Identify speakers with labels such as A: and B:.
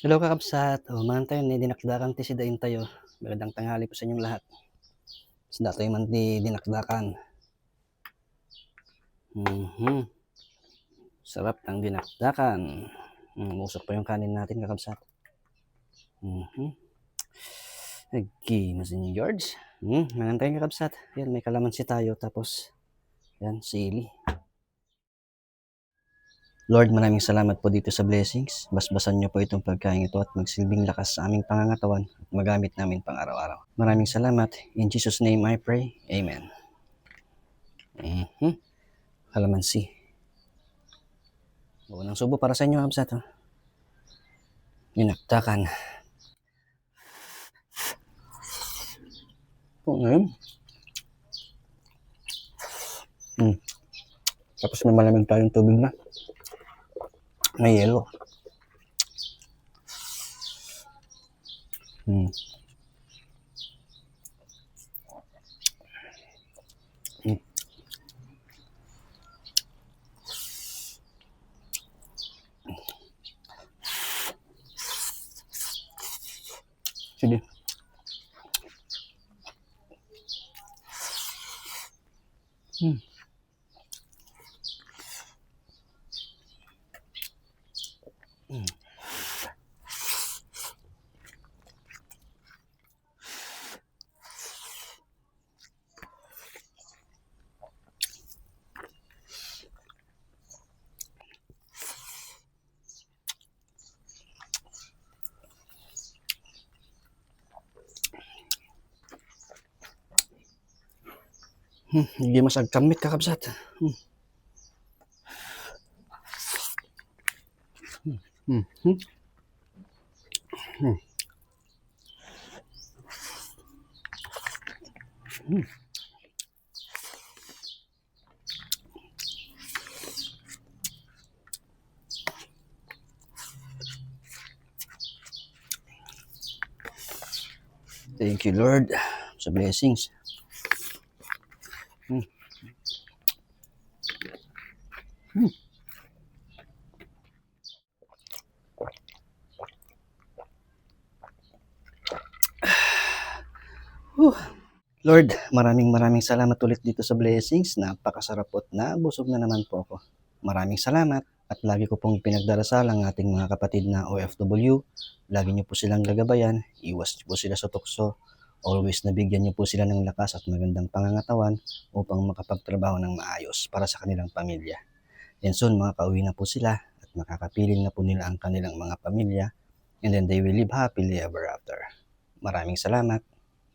A: Hello kakabsat, o man tayo ni dinakdakan ti sidain tayo. Magandang tanghali po sa inyong lahat. Sida tayo man di dinakdakan. Mhm. Sarap ng dinakdakan. Mm, usok pa yung kanin natin kakabsat. Mhm. Nagki mas ni George. Mangan tayo kakabsat. Yan, may kalamansi tayo tapos yan, sili. Lord, maraming salamat po dito sa blessings. Basbasan niyo po itong pagkain ito at magsilbing lakas sa aming pangangatawan at magamit namin pang araw-araw. Maraming salamat. In Jesus' name I pray. Amen. Mhm. Kalamansi. Unang subo para sa inyo, Absat. Oh. Dinakdakan. Oo ngayon. Mm. Tapos may malamig tayong tubig na. May yelo. Mm. Mm. Sige. Mm. Mm. Hmm, hindi masagkamit kakabsat. Hmm. Hmm. Hmm. Thank you, Lord, sa blessings. Hmm. Hmm. Whew. Lord, maraming maraming salamat ulit dito sa blessings. Napakasarap po at nabusog na naman po ako. Maraming salamat at lagi ko pong pinagdarasal ang ating mga kapatid na OFW. Lagi niyo po silang gagabayan, iwas niyo po sila sa tukso. Always nabigyan niyo po sila ng lakas at magandang pangangatawan upang makapagtrabaho ng maayos para sa kanilang pamilya. And soon, mga kauwi na po sila at makakapiling na po nila ang kanilang mga pamilya and then they will live happily ever after. Maraming salamat.